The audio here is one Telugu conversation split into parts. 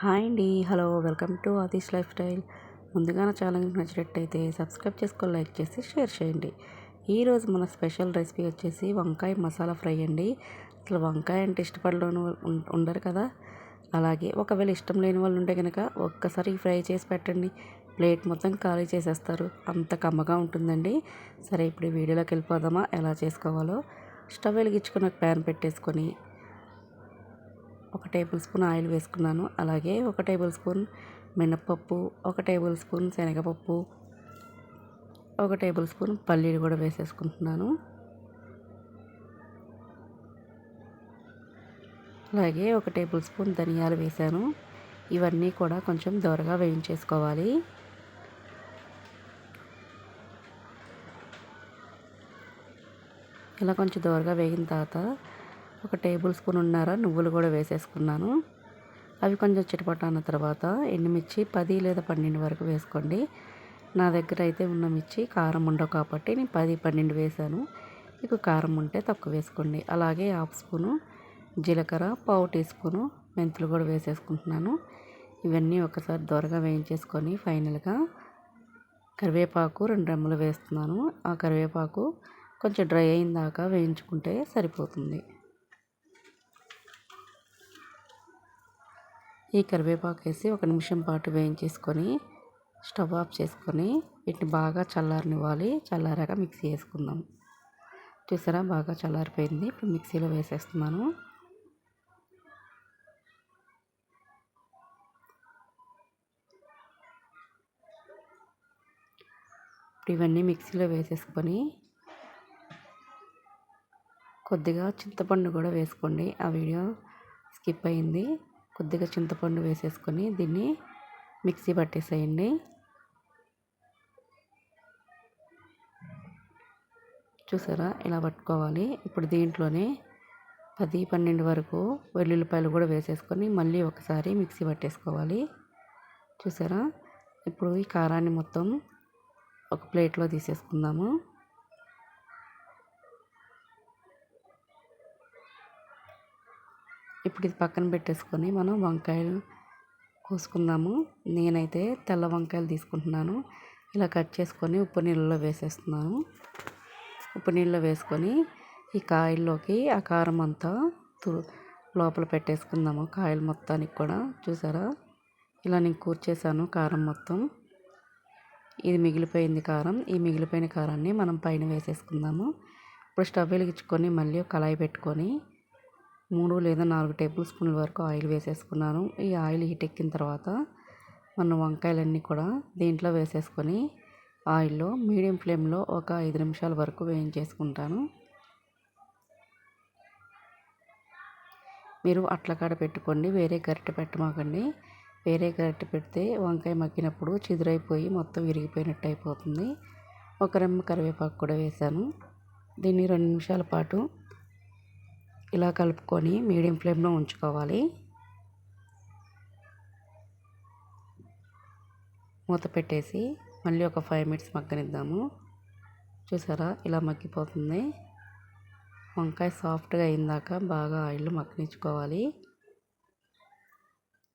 హాయ్ అండి. Hello welcome to Aatish lifestyle. ముందుగా నా ఛానల్ నచ్చినట్టయితే సబ్స్క్రైబ్ చేసుకొని లైక్ చేసి షేర్ చేయండి. ఈరోజు మన స్పెషల్ రెసిపీ వచ్చేసి వంకాయ మసాలా ఫ్రై అండి. అసలు వంకాయ అంటే ఇష్టపడలేని ఉండరు కదా. అలాగే ఒకవేళ ఇష్టం లేని వాళ్ళు ఉంటే కనుక ఒక్కసారి ఫ్రై చేసి పెట్టండి. ప్లేట్ మొత్తం ఖాళీ చేసేస్తారు. అంత కమ్మగా ఉంటుందండి. సరే ఇప్పుడు వీడియోలోకి వెళ్ళిపోదామా? ఎలా చేసుకోవాలో? స్టవ్ వెలిగించుకుని ఒక ప్యాన్ పెట్టేసుకొని ఒక టేబుల్ స్పూన్ ఆయిల్ వేసుకున్నాను. అలాగే ఒక టేబుల్ స్పూన్ మినప్పప్పు ఒక టేబుల్ స్పూన్ శనగపప్పు ఒక టేబుల్ స్పూన్ పల్లీలు కూడా వేసేసుకుంటున్నాను. అలాగే ఒక టేబుల్ స్పూన్ ధనియాలు వేసాను ఇవన్నీ కూడా కొంచెం దోరగా వేయించేసుకోవాలి. ఇలా కొంచెం దోరగా వేగిన తర్వాత ఒక టేబుల్ స్పూన్ ఉన్నారా నువ్వులు కూడా వేసేసుకున్నాను. అవి కొంచెం చిటపట అన్న తర్వాత ఎండుమిర్చి పది లేదా పన్నెండు వరకు వేసుకోండి. నా దగ్గర అయితే ఉన్న మిర్చి కారం ఉండవు కాబట్టి నేను పది పన్నెండు వేసాను. మీకు కారం ఉంటే తక్కువ వేసుకోండి. అలాగే హాఫ్ స్పూను జీలకర్ర పావు టీ స్పూను మెంతులు కూడా వేసేసుకుంటున్నాను. ఇవన్నీ ఒకసారి దొరగా వేయించేసుకొని ఫైనల్గా కరివేపాకు రెండు రెమ్మలు వేస్తున్నాను. ఆ కరివేపాకు కొంచెం డ్రై అయిన దాకా వేయించుకుంటే సరిపోతుంది. ఈ కరివేపాకు వేసి ఒక నిమిషం పాటు వేయించేసుకొని స్టవ్ ఆఫ్ చేసుకొని వీటిని బాగా చల్లారనివ్వాలి. చల్లారాక మిక్సీ వేసుకుందాం. చూసారా? బాగా చల్లారిపోయింది. ఇప్పుడు మిక్సీలో వేసేస్తున్నాను. ఇప్పుడు ఇవన్నీ మిక్సీలో వేసేసుకొని కొద్దిగా చింతపండు కూడా వేసుకోండి. ఆ వీడియో స్కిప్ అయింది. కొద్దిగా చింతపండు వేసేసుకొని దీన్ని మిక్సీ పట్టేసేయండి. చూసారా? ఇలా పట్టుకోవాలి. ఇప్పుడు దీంట్లోనే పది పన్నెండు వరకు వెల్లుల్లిపాయలు కూడా వేసేసుకొని మళ్ళీ ఒకసారి మిక్సీ పట్టేసుకోవాలి. చూసారా? ఇప్పుడు ఈ కారాన్ని మొత్తం ఒక ప్లేట్లో తీసేసుకుందాము. ఇప్పుడు ఇది పక్కన పెట్టేసుకొని మనం వంకాయలు కోసుకుందాము. నేనైతే తెల్ల వంకాయలు తీసుకుంటున్నాను. ఇలా కట్ చేసుకొని ఉప్పు నీళ్ళలో వేసేస్తున్నాను. ఉప్పు నీళ్ళలో వేసుకొని ఈ కాయల్లోకి ఆ కారం అంతా లోపల పెట్టేసుకుందాము. కాయలు మొత్తానికి కూడా చూసారా? ఇలా నేను కూర్చేసాను కారం మొత్తం. ఇది మిగిలిపోయింది కారం. ఈ మిగిలిపోయిన కారాన్ని మనం పైన వేసేసుకుందాము. ఇప్పుడు స్టవ్ వెలిగించుకొని మళ్ళీ కళాయి పెట్టుకొని మూడు లేదా నాలుగు టేబుల్ స్పూన్ల వరకు ఆయిల్ వేసేసుకున్నాను. ఈ ఆయిల్ హీట్ ఎక్కిన తర్వాత మన వంకాయలన్నీ కూడా దీంట్లో వేసేసుకొని ఆయిల్లో మీడియం ఫ్లేమ్లో ఒక ఐదు నిమిషాల వరకు వేయించేసుకుంటాను. మీరు అట్లకాడ పెట్టుకోండి వేరే గరిటె పెట్టమాకండి. వేరే గరిటె పెడితే వంకాయ మగ్గినప్పుడు చిదురైపోయి మొత్తం విరిగిపోయినట్టు అయిపోతుంది. ఒక రెమ్మ కరివేపాకు కూడా వేసాను. దీన్ని రెండు నిమిషాల పాటు ఇలా కలుపుకొని మీడియం ఫ్లేమ్లో ఉంచుకోవాలి. మూత పెట్టేసి మళ్ళీ ఒక ఫైవ్ మినిట్స్ మగ్గనిద్దాము. చూసారా? ఇలా మగ్గిపోతుంది. వంకాయ సాఫ్ట్గా అయిందాక బాగా ఆయిల్ మగ్గనించుకోవాలి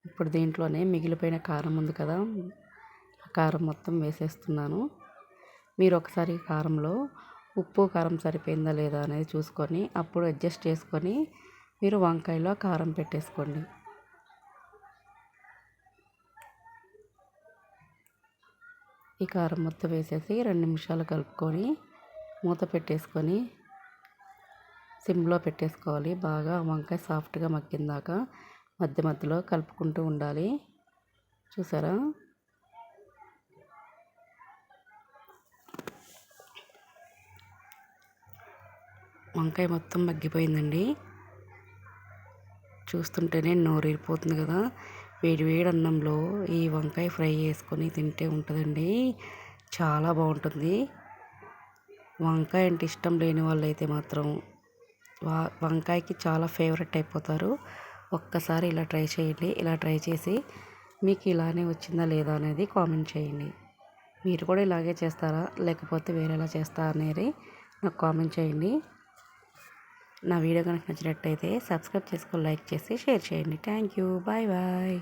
ఇప్పుడు దీంట్లోనే మిగిలిపోయిన కారం ఉంది కదా? కారం మొత్తం వేసేస్తున్నాను. మీరు ఒకసారి కారంలో ఉప్పు కారం సరిపోయిందా లేదా అనేది చూసుకొని అప్పుడు అడ్జస్ట్ చేసుకొని మీరు వంకాయలో కారం పెట్టేసుకోండి. ఈ కారం మొత్తం వేసేసి రెండు నిమిషాలు కలుపుకొని మూత పెట్టేసుకొని సిమ్లో పెట్టేసుకోవాలి. బాగా వంకాయ సాఫ్ట్గా మగ్గిందాక మధ్య మధ్యలో కలుపుకుంటూ ఉండాలి. చూసారా? వంకాయ మొత్తం మగ్గిపోయిందండి. చూస్తుంటేనే నోరిపోతుంది కదా. వేడి వేడి అన్నంలో ఈ వంకాయ ఫ్రై చేసుకొని తింటే ఉంటుందండి. చాలా బాగుంటుంది. వంకాయ అంటే ఇష్టం లేని వాళ్ళైతే మాత్రం వా వంకాయకి చాలా ఫేవరెట్ అయిపోతారు. ఒక్కసారి ఇలా ట్రై చేయండి. ఇలా ట్రై చేసి మీకు ఇలానే వచ్చిందా లేదా అనేది కామెంట్ చేయండి. మీరు కూడా ఇలాగే చేస్తారా? లేకపోతే వేరేలా చేస్తారా అనేది నాకు కామెంట్ చేయండి. నా వీడియో కనుక నచ్చినట్టయితే సబ్స్క్రైబ్ చేసుకొని లైక్ చేసి షేర్ చేయండి. Thank you. Bye bye.